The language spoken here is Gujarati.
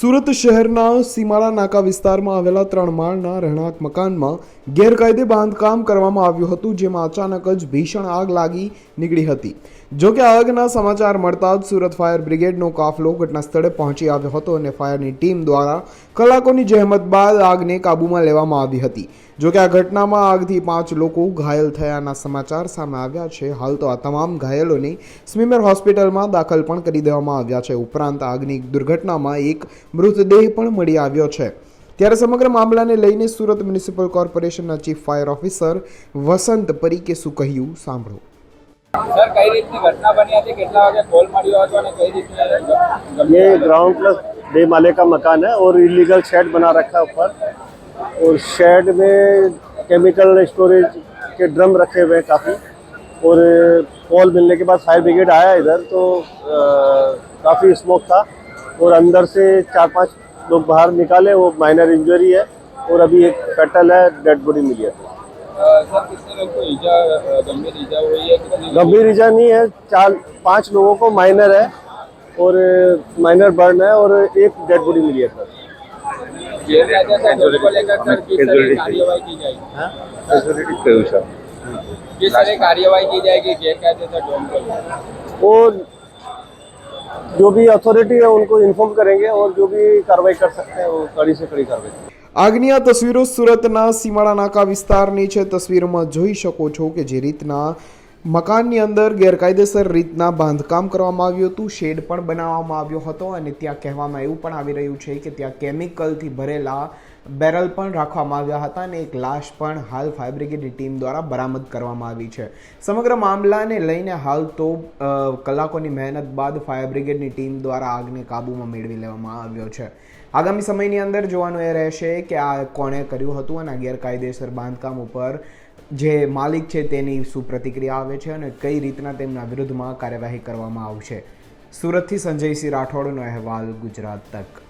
સુરત શહેરના સીમાડા નાકા વિસ્તારમાં આવેલા ત્રણ માળના રહેણાંક મકાનમાં ગેરકાયદે બાંધકામ કરવામાં આવ્યું હતું, જેમાં અચાનક જ ભીષણ આગ લાગી નીકળી હતી. જોકે આગના સમાચાર મળતા જ સુરત ફાયર બ્રિગેડનો કાફલો ઘટના સ્થળે પહોંચી આવ્યો હતો અને ફાયરની ટીમ દ્વારા કલાકોની જહેમત બાદ આગને કાબૂમાં લેવામાં આવી હતી. જોકે આ ઘટનામાં આગથી પાંચ લોકો ઘાયલ થયાના સમાચાર સામે આવ્યા છે. હાલ તો આ તમામ ઘાયલોને સ્મીમેર હોસ્પિટલમાં દાખલ પણ કરી દેવામાં આવ્યા છે. ઉપરાંત આગની દુર્ઘટનામાં એક મૃતદેહ પણ મળી આવ્યો છે ત્યારે સમગ્ર મામલાને લઈને સુરત મ્યુનિસિપલ કોર્પોરેશનના ચીફ ફાયર ઓફિસર વસંત પરીકે શું કહ્યું સાંભળો સર કઈ રીતની ઘટના બની હતી કેટલા વાગે કોલ મળ્યો હતો અને કઈ રીતની ये ग्राउंड प्लस डे माले का मकान है और इलीगल शेड बना रखा है ऊपर और शेड में केमिकल स्टोरेज के ड्रम रखे हुए हैं काफ़ी और कॉल मिलने के बाद फायर ब्रिगेड आया इधर तो काफ़ी स्मोक था और अंदर से चार पाँच लोग बाहर निकाले वो माइनर इंजरी है और अभी एक कटल है डेड बॉडी मिली है। गंभीर इजा नहीं है चार पाँच लोगों को माइनर है और माइनर बर्न है और एक डेड बॉडी मिली है सर। वो जो भी अथॉरिटी है उनको इन्फॉर्म करेंगे और जो भी कार्रवाई कर सकते हैं वो कड़ी से कड़ी कार्रवाई करेंगे આગની આ તસવીરો સુરતના સીમાડા નાકા વિસ્તારની છે તસવીરોમાં જોઈ શકો છો કે જે રીતના મકાનની અંદર ગેરકાયદેસર રીતના બાંધકામ કરવામાં આવ્યું હતું શેડ પણ બનાવવામાં આવ્યો હતો અને ત્યાં કહેવામાં એવું પણ આવી રહ્યું છે કે ત્યાં કેમિકલથી ભરેલા બેરલ પણ રાખવામાં આવ્યા હતા અને એક લાશ પણ હાલ ફાયર બ્રિગેડની ટીમ દ્વારા બરામદ કરવામાં આવી છે. સમગ્ર મામલાને લઈને હાલ તો કલાકોની મહેનત બાદ ફાયર બ્રિગેડની ટીમ દ્વારા આગને કાબૂમાં મેળવી લેવામાં આવ્યો છે. આગામી સમયની અંદર જોવાનું એ રહેશે કે આ કોણે કર્યું હતું અને આ ગેરકાયદેસર બાંધકામ ઉપર જે માલિક છે તેની શું પ્રતિક્રિયા આવે છે અને કઈ રીતના તેમના વિરુદ્ધમાં કાર્યવાહી કરવામાં આવશે. સુરતથી સંજયસિંહ રાઠોડનો અહેવાલ ગુજરાત તક.